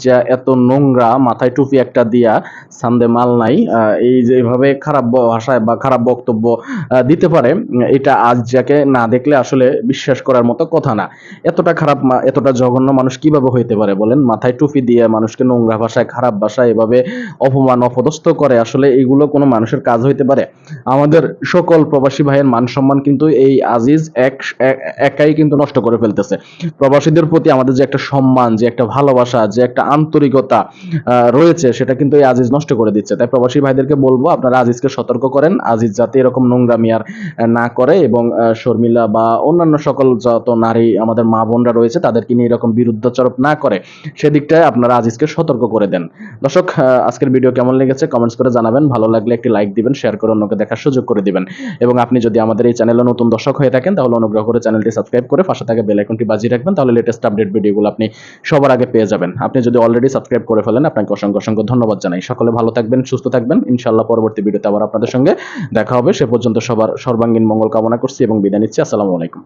সাইজা এত নোংরা, মাথায় টুপি একটা দিয়া সান্দে মাল নাই এই যে এভাবে খারাপ ভাষায় বা খারাপ বক্তব্য দিতে পারে, এটা আজ যাকে না দেখলে আসলে বিশ্বাস করার মতো কথা না। এতটা খারাপ এতটা জঘন্য মানুষ কীভাবে হইতে পারে বলেন? মাথায় টুপি দিয়ে মানুষকে নোংরা ভাষায়, খারাপ ভাষায় এভাবে অপমান, অপদস্থ করে আসলে এগুলো কোনো মানুষের কাজ হইতে পারে? আমাদের সকল প্রবাসী ভাইয়ের মান সম্মান কিন্তু এই আজিজ এক একাই কিন্তু নষ্ট করে ফেলতেছে। প্রবাসীদের প্রতি আমাদের যে একটা সম্মান, যে একটা ভালোবাসা, যে একটা আন্তরিকতা রয়েছে, সেটা কিন্তু এই আজিজ নষ্ট করে দিচ্ছে। তাই প্রবাসী ভাইদেরকে বলব, আপনারা আজিজকে সতর্ক করেন। আজিজ যাতে এরকম নোংরামি আর না করে এবং শর্মিলা বা অন্যান্য সকল যত নারী আমাদের মা বোনরা রয়েছে, তাদেরকে নিয়ে এরকম বিরুদ্ধাচরণ না করে, সেদিকটায় আপনারা আজিজকে সতর্ক করে দেন। দর্শক আজকের ভিডিও কেমন লেগেছে কমেন্টস করে জানাবেন। ভালো লাগলে একটি লাইক দিবেন, শেয়ার করে অন্যকে দেখার সুযোগ করে দিবেন। এবং আপনি যদি আমাদের এই চ্যানেলে নতুন দর্শক হয়ে থাকেন, তাহলে অনুগ্রহ করে চ্যানেলটি সাবস্ক্রাইব করে পাশে থাকা বেল আইকনটি বাজিয়ে রাখবেন, তাহলে লেটেস্ট আপডেট ভিডিওগুলো আপনি সবার আগে পেয়ে যাবেন। আপনি যদি অলরেডি সাবস্ক্রাইব করে ফেলেন। আপনাকে অসংখ্য অসংখ্য ধন্যবাদ জানাই। সকলে ভালো থাকবেন, সুস্থ থাকবেন। ইনশাল্লাহ পরবর্তী ভিডিওতে আবার আপনাদের সঙ্গে দেখা হবে। সে পর্যন্ত সবার সর্বাঙ্গীন মঙ্গল কামনা করছি এবং বিদায় নিচ্ছি। আসসালামু আলাইকুম।